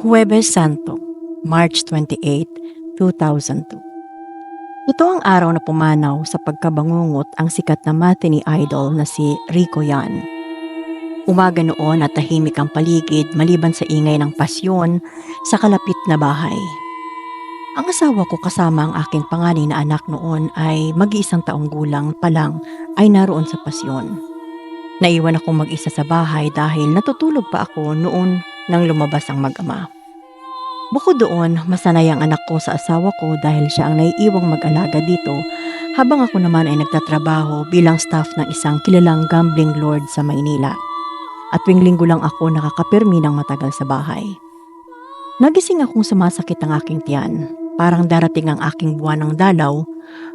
Huwebes Santo, March 28, 2002. Ito ang araw na pumanaw sa pagkabangungot ang sikat na matinee idol na si Rico Yan. Umaga noon at tahimik ang paligid maliban sa ingay ng pasyon sa kalapit na bahay. Ang asawa ko kasama ang aking panganay na anak noon ay mag-iisang taong gulang pa lang ay naroon sa pasyon. Naiwan akong mag-isa sa bahay dahil natutulog pa ako noon nang lumabas ang mag-ama. Bukod doon, masanay ang anak ko sa asawa ko dahil siya ang naiiwang mag-alaga dito habang ako naman ay nagtatrabaho bilang staff ng isang kilalang gambling lord sa Maynila. At tuwing linggo lang ako nakakapirmi ng matagal sa bahay. Nagising akong sumasakit ang aking tiyan. Parang darating ang aking buwan ng dalaw,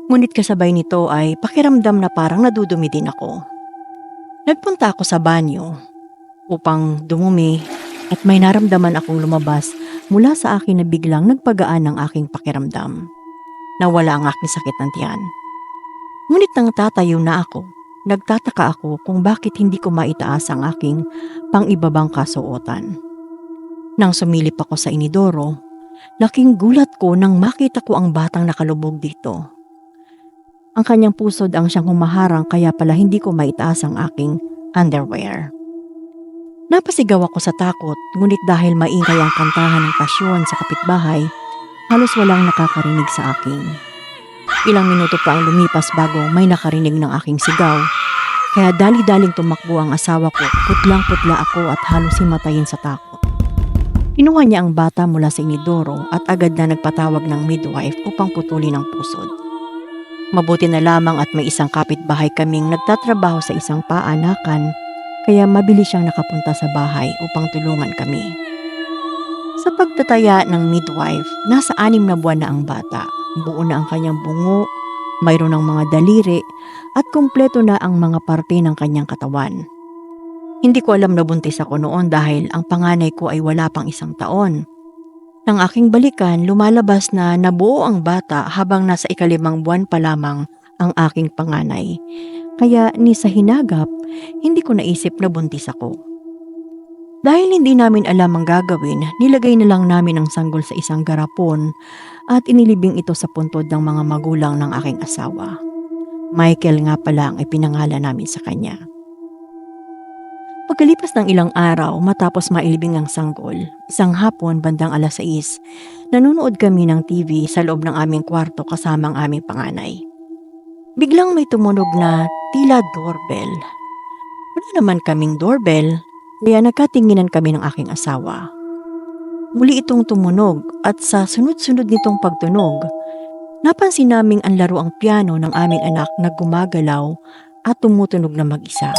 ngunit kasabay nito ay pakiramdam na parang nadudumi din ako. Nagpunta ako sa banyo upang dumumi at may naramdaman akong lumabas mula sa akin na biglang nagpagaan ng aking pakiramdam. Nawala ang aking sakit ng tiyan. Ngunit nang tatayo na ako, nagtataka ako kung bakit hindi ko maitaas ang aking pang-ibabang kasuotan. Nang sumilip ako sa inidoro, laking gulat ko nang makita ko ang batang nakalubog dito. Ang kanyang pusod ang siyang humaharang kaya pala hindi ko maitaas ang aking underwear. Napasigaw ako sa takot, ngunit dahil maingay ang kantahan ng pasyon sa kapitbahay, halos walang nakakarinig sa akin. Ilang minuto pa ang lumipas bago may nakarinig ng aking sigaw, kaya dali-daling tumakbo ang asawa ko, putlang-putla ako at halos himatayin sa takot. Kinuha niya ang bata mula sa inidoro at agad na nagpatawag ng midwife upang putulin ang pusod. Mabuti na lamang at may isang kapitbahay kaming nagtatrabaho sa isang paanakan kaya mabilis siyang nakapunta sa bahay upang tulungan kami. Sa pagtataya ng midwife, nasa anim na buwan na ang bata. Buo na ang kanyang bungo, mayroon ng mga daliri, at kumpleto na ang mga parte ng kanyang katawan. Hindi ko alam na buntis ako noon dahil ang panganay ko ay wala pang isang taon. Nang aking balikan, lumalabas na nabuo ang bata habang nasa ikalimang buwan pa lamang ang aking panganay. Kaya ni sa hinagap, hindi ko naisip na buntis ako. Dahil hindi namin alam ang gagawin, nilagay na lang namin ang sanggol sa isang garapon at inilibing ito sa puntod ng mga magulang ng aking asawa. Michael nga pala ang ipinangalan namin sa kanya. Pagkalipas ng ilang araw matapos mailibing ang sanggol, isang hapon bandang alas 6, nanonood kami ng TV sa loob ng aming kwarto kasama ang aming panganay. Biglang may tumunog na tila doorbell. Wala naman kaming doorbell, kaya nagkatinginan kami ng aking asawa. Muli itong tumunog at sa sunod-sunod nitong pagtunog, napansin naming ang laro ang piano ng aming anak na gumagalaw at tumutunog na mag-isa.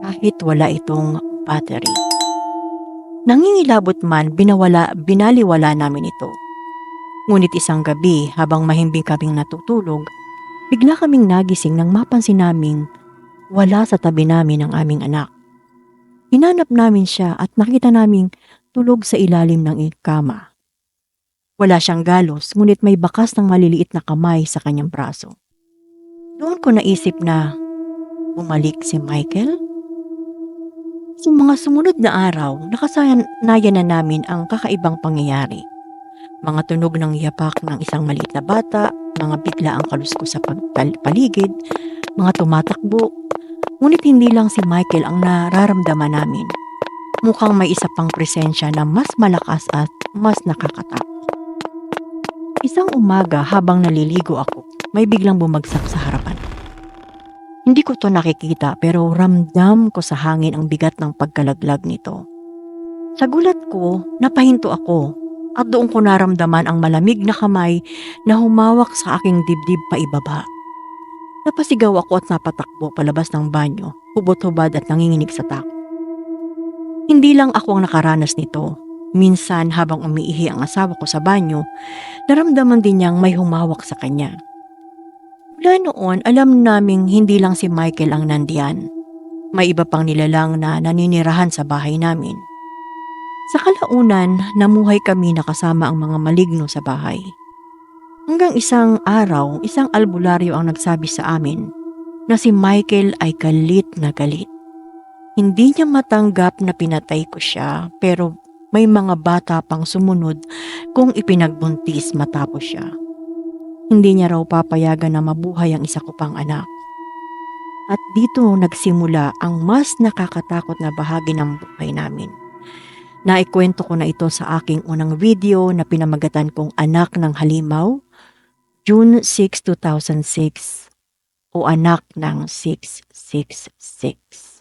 Kahit wala itong battery. Nangingilabot man, binawala, binaliwala namin ito. Ngunit isang gabi, habang mahimbing kaming natutulog, bigla kaming nagising nang mapansin naming wala sa tabi namin ang aming anak. Hinanap namin siya at nakita naming tulog sa ilalim ng kama. Wala siyang galos, ngunit may bakas ng maliliit na kamay sa kanyang braso. Doon ko naisip na bumalik si Michael? Sa mga sumunod na araw, nakasanayan na namin ang kakaibang pangyayari. Mga tunog ng yapak ng isang maliit na bata, mga bigla ang kalusko sa pagpaligid, mga tumatakbo. Ngunit hindi lang si Michael ang nararamdaman namin. Mukhang may isa pang presensya na mas malakas at mas nakakatakot. Isang umaga habang naliligo ako, may biglang bumagsak sa harapan. Hindi ko to nakikita pero ramdam ko sa hangin ang bigat ng pagkalaglag nito. Sa gulat ko, napahinto ako at doon ko naramdaman ang malamig na kamay na humawak sa aking dibdib pa ibaba. Napasigaw ako at napatakbo palabas ng banyo, hubot-hubad at nanginginig sa takot. Hindi lang ako ang nakaranas nito. Minsan habang umiihi ang asawa ko sa banyo, naramdaman din niyang may humawak sa kanya. Mula noon, alam naming hindi lang si Michael ang nandiyan. May iba pang nilalang na naninirahan sa bahay namin. Sa kalaunan, namuhay kami nakasama ang mga maligno sa bahay. Hanggang isang araw, isang albularyo ang nagsabi sa amin na si Michael ay galit na galit. Hindi niya matanggap na pinatay ko siya pero may mga bata pang sumunod kung ipinagbuntis matapos siya. Hindi niya raw papayagan na mabuhay ang isa ko pang anak. At dito nagsimula ang mas nakakatakot na bahagi ng buhay namin. Naikwento ko na ito sa aking unang video na pinamagatan kong Anak ng Halimaw, June 6, 2006 o Anak ng 666.